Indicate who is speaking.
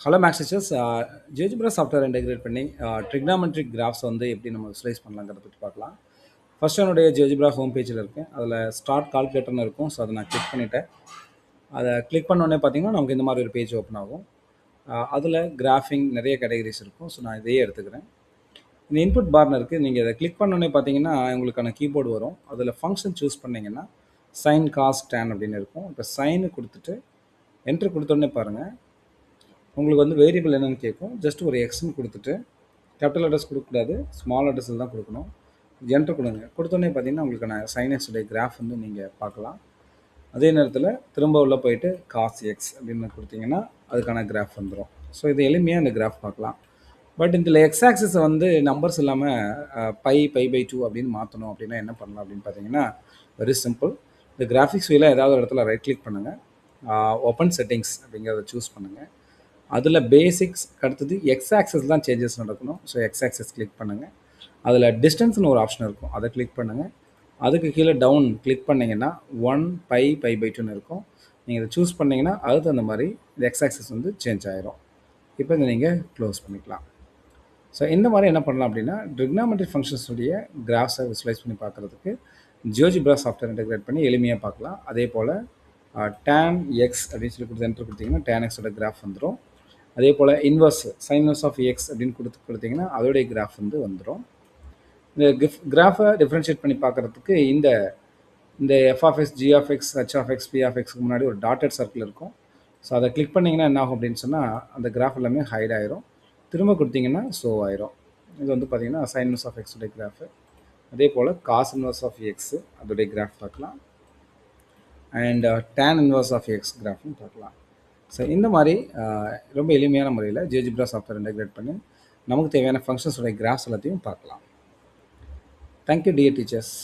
Speaker 1: Hello maths teachers GeoGebra software integrate பண்ணி uh, trigonometric graphs வந்து எப்படி நம்ம விசுவலைஸ் பண்ணலாங்கிறத பற்றி பார்க்கலாம். ஃபஸ்ட் என்னுடைய ஜியோஜிப்ரா ஹோம் பேஜில் இருக்கேன். அதில் ஸ்டார்ட் கால்குலேட்டர்னு இருக்கும். ஸோ அதை நான் கிளிக் பண்ணிவிட்டேன் அதை கிளிக் பண்ணோடனே பார்த்தீங்கன்னா நமக்கு இந்த மாதிரி ஒரு பேஜ் ஓப்பன் ஆகும். Uh, அதில் கிராஃபிங் நிறைய கேட்டகரிஸ் இருக்கும். ஸோ நான் இதையே எடுத்துக்கிறேன். இந்த இன்புட் பார்னு இருக்குது நீங்கள் இதை கிளிக் பண்ணோன்னே பார்த்தீங்கன்னா உங்களுக்கான கீபோர்டு வரும். அதில் ஃபங்க்ஷன் சூஸ் பண்ணிங்கன்னா சைன் காஸ்ட் டேன் அப்படின்னு இருக்கும். இப்போ சைனு கொடுத்துட்டு என்ட்ரு கொடுத்தோடனே பாருங்கள் உங்களுக்கு வந்து வேரியபிள் என்னென்னு கேட்கும். ஜஸ்ட் ஒரு எக்ஸ்னு கொடுத்துட்டு கேபிட்டல் அட்ரஸ் கொடுக்கக்கூடாது. ஸ்மால் அட்ரஸில் தான் கொடுக்கணும். ஜென்டர் கொடுங்க. கொடுத்தோடனே பார்த்தீங்கன்னா உங்களுக்கான சைனஸுடைய கிராஃப் வந்து நீங்கள் பார்க்கலாம். அதே நேரத்தில் திரும்ப உள்ளே போயிட்டு காசு எக்ஸ் அப்படின்னு கொடுத்தீங்கன்னா அதுக்கான கிராஃப் வந்துடும் ஸோ இது எளிமையாக இந்த கிராஃப் பார்க்கலாம். பட் இதில் எக்ஸ் ஆக்சஸை வந்து நம்பர்ஸ் இல்லாமல் பை பை பை டூ அப்படின்னு மாற்றணும் அப்படின்னா என்ன பண்ணலாம் அப்படின்னு பார்த்தீங்கன்னா வெரி சிம்பிள் இந்த கிராஃபிக்ஸ் வீல ஏதாவது இடத்துல ரைட் கிளிக் பண்ணுங்கள் ஓப்பன் செட்டிங்ஸ் அப்படிங்கிறத சூஸ் பண்ணுங்கள் அதில் பேசிக்ஸ் அடுத்தது எக்ஸ் ஆக்சஸ் தான் சேஞ்சஸ் நடக்கணும். ஸோ எக்ஸ் ஆக்சஸ் கிளிக் பண்ணுங்கள் அதில் டிஸ்டன்ஸ்னு ஒரு ஆப்ஷன் இருக்கும். அதை கிளிக் பண்ணுங்கள் அதுக்கு கீழே டவுன் கிளிக் பண்ணிங்கன்னா ஒன் பை பை பை டூன்னு இருக்கும். நீங்கள் இதை சூஸ் பண்ணிங்கன்னா அதுக்கு அந்த மாதிரி இந்த எக்ஸ் ஆக்சஸ் வந்து சேஞ்ச் ஆகிரும் இப்போ இதை நீங்கள் க்ளோஸ் பண்ணிக்கலாம். ஸோ இந்த மாதிரி என்ன பண்ணலாம் அப்படின்னா ட்ரிக்னாமெட்ரி ஃபங்க்ஷன்ஸுடைய கிராஃப்ஸை விசுவலைஸ் பண்ணி பார்க்குறதுக்கு ஜியோஜிப்ரா சாஃப்ட்வேர் இன்டெகிரேட் பண்ணி எளிமையாக பார்க்கலாம். அதே போல் டேன் எக்ஸ் அப்படின்னு சொல்லி கொடுத்து என்ட்ரு கொடுத்தீங்கன்னா டேன் எக்ஸோட கிராஃப் வந்துடும் அதே போல் inverse sine inverse of X அப்படின்னு கொடுத்து கொடுத்தீங்கன்னா அதோடைய கிராஃப் வந்து வந்துடும் இந்த கிஃப் கிராஃபை டிஃப்ரென்ஷியேட் பண்ணி பார்க்குறதுக்கு இந்த இந்த எஃப்ஆஃப்எக்ஸ் ஜிஆஃப்எக்ஸ் ஹெச்ஆஃப்எக்ஸ் பிஆஃப்எக்ஸ்க்கு முன்னாடி ஒரு டாட்டட் சர்க்கிள் இருக்கும். ஸோ அதை கிளிக் பண்ணிங்கன்னா என்ன ஆகும் அப்படின்னு சொன்னால் அந்த கிராஃப் எல்லாமே ஹைட் ஆயிரும். திரும்ப கொடுத்தீங்கன்னா ஷோ ஆயிரும். இது வந்து பார்த்திங்கன்னா சைன் ஆஃப் எக்ஸுடைய கிராஃபு அதே போல் காஸ் இன்வர்ஸ் ஆஃப் எக்ஸு அதோடைய கிராஃப் பார்க்கலாம். And tan inverse of X கிராஃப்னு பார்க்கலாம். ஸோ இந்த மாதிரி ரொம்ப எளிமையான முறையில் ஜேஜிப்ரா சாஃப்ட்வேர் இன்டெகிரேட் பண்ணி நமக்கு தேவையான ஃபங்க்ஷன்ஸோடைய கிராஃப்ஸ் எல்லாத்தையும் பார்க்கலாம். Thank you dear teachers